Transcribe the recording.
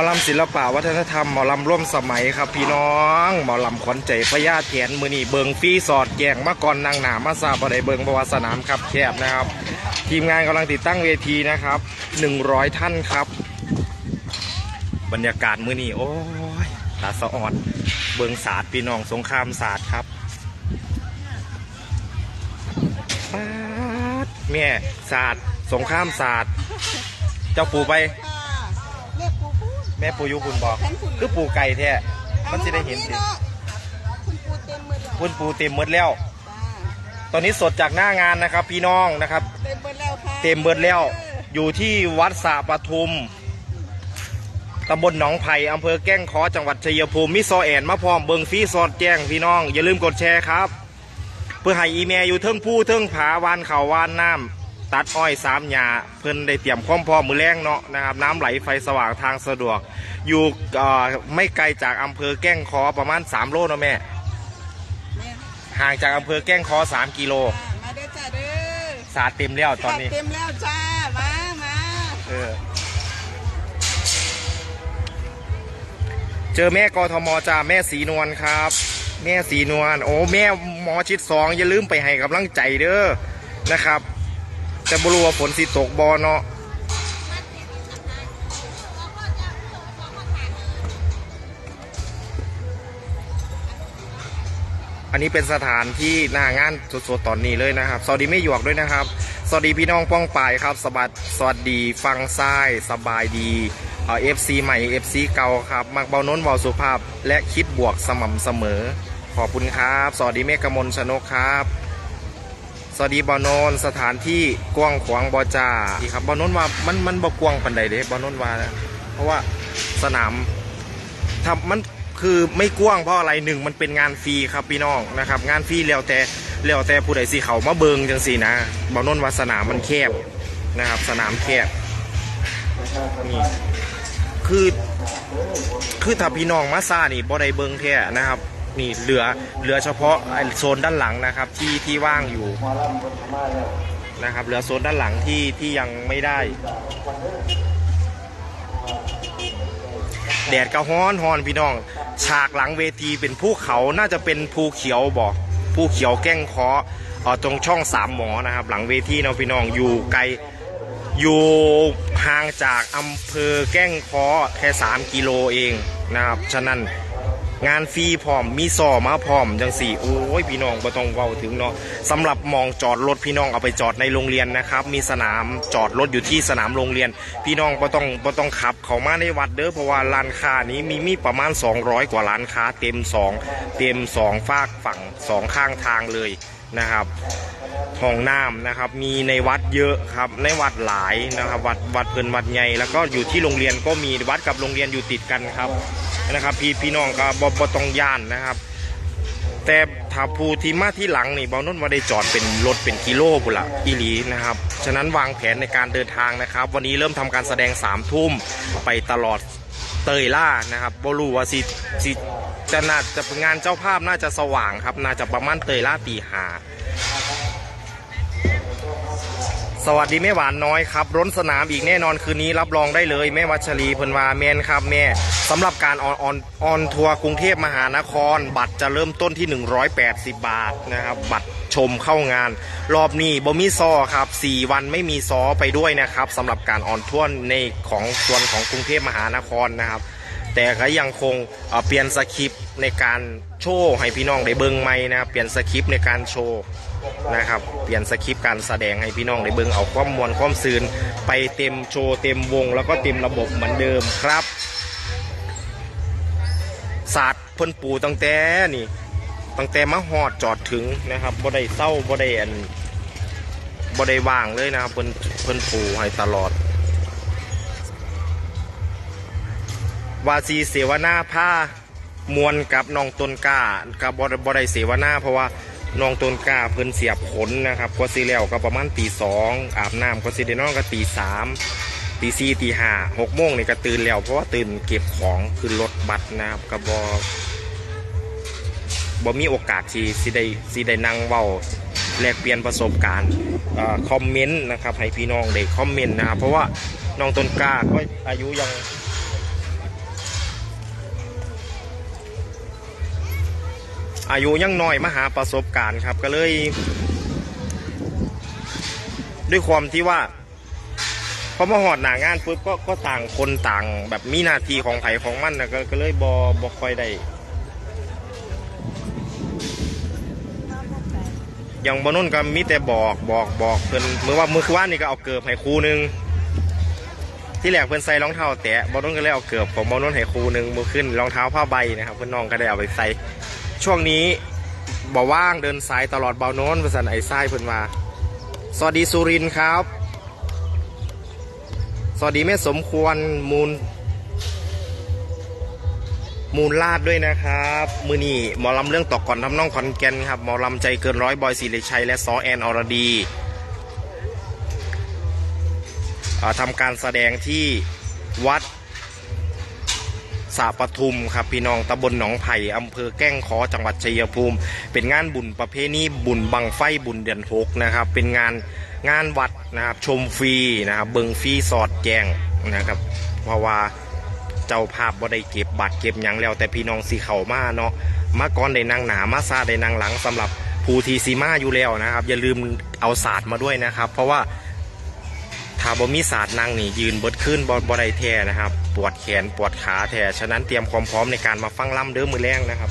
มอลำศิลปะวัฒนธรรมหมอลำร่วมสมัยครับพี่น้องหมอลำขวัญใจพญาแถนมือนี่เบิงฟรีสอดแยงมาก่อนนางหนามาซาบไดเบิงบวาสนามครับแคบนะครับ ทีมงานกำลังติดตั้งเวทีนะครับ100 ท่านครับ บรรยากาศมือนี่โอ้ยตาสะอ่อนเบิงศาสตร์พี่น้องสงครามศาสตร์ครับแม่ศาสตร์สงครามศาสตร์เจ้าปู่ไป แม่ปูอยุคุณบอกคือปูไก่แท้มันจะได้เห็นสิอาคุณปูเต็มมือเลยคุณปูเต็มหมดแล้วจ้าตอนนี้สดจากหน้างานนะครับ พี่น้องนะครับ เต็มเบิดแล้วค่ะเต็มเบิดแล้ว อยู่ที่วัดสระปทุมตำบลหนองไผ่อำเภอแก้งขอจังหวัดชัยภูมิมิซอแอนมาพร้อมเบิงฟรีสอดแจ้งพี่น้อง อย่าลืมกดแชร์ครับ เพื่อให้อีเมลอยู่เทิงผู้เทิงผาวานเขาวานน้ำ ตัดอ้อยสามหยาเพิ่นได้เตรียมความพร้อมมือแรงเนาะนะครับ น้ำไหลไฟสว่างทางสะดวก อยู่เอ่อไม่ไกลจากอำเภอแก้งขอประมาณ 3 โลเนาะแม่แม่ ห่างจากอำเภอแก้งขอ3 กิโลจ้ามาเด้อจ้าเด้อสาดเต็มแล้วตอนนี้เต็มแล้วจ้า มามาเออเจอแม่กทมจ้าแม่สีนวลครับ แม่สีนวลโอ้แม่หมอชิดสองอย่าลืมไปให้กำลังใจเด้อนะครับ แต่บรู้ว่าฝนสิตกบอเนาะอันนี้เป็นสถานที่หน้างานสดๆตอนนี้เลยนะครับ สวัสดีไม่หยวกด้วยนะครับ สวัสดีพี่น้องป้องปายครับ สบัดสวัสดีฟังซ้ายสบายดีเอฟซีใหม่เอฟซีเก่าครับ มักเบาโน้นเบาสุภาพ และคิดบวกสม่ำเสมอ ขอบคุณครับ สวัสดีเมฆกมลชนกครับ สวัสดีบอนนสถานที่กว้างขวางบอจ่าอีครับบอนนว่ามันมันบกว้างปันใดเด้บอนนว่านะเพราะว่าสนามทำมันคือไม่กว้างเพราะอะไรหนึ่งมันเป็นงานฟรีครับพี่น้องนะครับ งานฟรีแล้วแต่แล้วแต่ผู้ใดสิเขามาเบิงจังสีนะบอนนว่าสนามมันแคบนะครับ สนามแคบนี่คือคือถ้าพี่น้องมาซานี่บ่ได้เบิงแท้นะครับ นี่เหลือเหลือเฉพาะโซนด้านหลังนะครับที่ที่ว่างอยู่นะครับเหลือโซนด้านหลังที่ที่ยังไม่ได้ แดดก็ฮ้อนฮอนพี่น้อง ฉากหลังเวทีเป็นภูเขาน่าจะเป็นภูเขียวบอกภูเขียวแก้งเคอเออตรงช่องสามหมอนะครับ หลังเวทีเนาะพี่น้องอยู่ไกลอยู่ห่างจากอำเภอแก้งเคอแค่ 3 กิโลเองนะครับ ฉะนั้น งานฟรีพร้อม มีซอมาพร้อมจังสี่โอ้ยพี่น้องบ่ต้องเว้าถึงเนาะสำหรับมองจอดรถพี่น้องเอาไปจอดในโรงเรียนนะครับ มีสนามจอดรถอยู่ที่สนามโรงเรียน พี่น้องบ่ต้องบ่ต้องขับเข้ามาในวัดเด้อเพราะว่าร้านค้านี้มีมีประมาณ 200 กว่าร้านค้าเต็มสองเต็มสองฝากฝั่งสองข้างทางเลยนะครับ ห้องน้ำนะครับ มีในวัดเยอะครับในวัดหลายนะครับ วัดวัดเพิ่นวัดใหญ่แล้วก็อยู่ที่โรงเรียนก็มีวัดกับโรงเรียนอยู่ติดกันครับนะครับ พี่พี่น้องก็บ่บ่ต้องย่านนะครับ แต่ถ้าผู้ที่มาที่หลังนี่บอนุ่นว่าได้จอดเป็นรถเป็นกิโลบุละอีหลีนะครับฉะนั้นวางแผนในการเดินทางนะครับ วันนี้เริ่มทำการแสดงสามทุ่มไปตลอดเตยล่านะครับบรูว่าสิสิจะน่าจะงานเจ้าภาพน่าจะสว่างครับ น่าจะประมาณเตยล่าตีหา สวัสดีแม่หวานน้อยครับร้นสนามอีกแน่นอนคืนนี้รับรองได้เลยแม่วัชรีเพิ่นวาแมนครับแม่สำหรับการออนออนออนทัวร์กรุงเทพมหานคร บัตรจะเริ่มต้นที่ 180 บาทนะครับบัตรชมเข้างาน รอบนี้บ่มีซอครับ 4 วันไม่มีซอไปด้วยนะครับสำหรับการออนทัวร์ในของส่วนของกรุงเทพมหานครนะครับ แต่ก็ยังคงเเปลี่ยนสคริปต์ในการโชว์ให้พี่น้องได้เบิ่งใหม่นะเปลี่ยนสคริปต์ในการโชว์ นะครับเปลี่ยนสคริปต์การแสดงให้พี่น้องได้เบิ่งเอาความมวลความซืนไปเต็มโชว์เต็มวง แล้วก็เต็มระบบเหมือนเดิมครับศาสตร์พ่นปูตั้งแต่นี่ตั้งแต่มาฮอดจอดถึงนะครับบ่ได้เศร้าบ่ได้อันบ่ได้ว่างเลยนะครับเพิ่นเพิ่นปูให้ตลอดวาซีเสวนาผ้ามวนกับน้องต้นกากับบอบได้เสวนาเพราะว่า น้องต้นกล้าเพิ่นเสียบขนนะครับก็สิแล้วก็ประมาณตีสองอาบน้ำก็สิได้นอนก็ตีสามตีสี่ตีห้าหกโมงนี่ก็ตื่นแล้ว เพราะว่าตื่นเก็บของขึ้นรถบัสนะครับกับบบ่มีโอกาสที่สิได้สิได้นั่งเว้าแลกเปลี่ยนประสบการณ์คอมเมนต์นะครับให้พี่น้องได้คอมเมนต์นะครับเพราะว่าน้องต้นกล้าก็อายุยัง อายุยังน้อยมาหาประสบการณ์ครับ ก็เลย ด้วยความที่ว่าพอมาหอดหนางานปุ๊บก็ก็ต่างคนต่าง แบบมีนาทีของไผของมันนะก็ก็เลยบอบอคอยได้อย่างบนนุ่นก็มีแต่บอกบอกบอกเพิ่นเมื่อว่ามือคือว่านนี่ก็เอาเกิบให้ครูนึงที่แรกเพิ่นใส่รองเท้าแตะบอลนุ่นก็เลยเอาเกือบของบอลนุ่นให้ครูนึ่งมือขึ้นรองเท้าผ้าใบนะครับเพื่อนน้องก็ได้เอาไปใส่ ช่วงนี้บ่ว่างเดินสายตลอดเบาโน้นประสันไอ้ไส้เพิ่นมา สวัสดีสุรินครับ สวัสดีแม่สมควรมูล มูลลาดด้วยนะครับ มือนี่หมอลำเรื่องตอกก่อนทำน้องขอนแก่นครับหมอลำใจเกินร้อยบอยศิริชัยและซอแอนอรดีทำการแสดงที่วัด สาปทุมครับพี่น้องตำบลหนองไผ่อำเภอแก้งขอจังหวัดชัยภูมิ เป็นงานบุญประเพณีบุญบังไฟบุญเดือนหกนะครับ เป็นงานงานวัดนะครับชมฟรีนะครับเบิงฟรีสอดแจงนะครับเพราะว่าเจ้าภาพบ่ได้เก็บบัตรเก็บหยังแล้ว แต่พี่น้องสีเข่ามาเนาะมาก่อนได้นางหนามาซาได้นางหลังสำหรับภูทีซีมาอยู่แล้วนะครับ อย่าลืมเอาศาสตร์มาด้วยนะครับ เพราะว่าถ้าบ่มีศาสตร์นางนี่ยืนเบิดขึ้นบ่บ่ได้แท้นะครับ ปวดแขนปวดขาแท้ฉะนั้นเตรียมความพร้อมในการมาฟังล่ำเด้อมือแรงนะครับ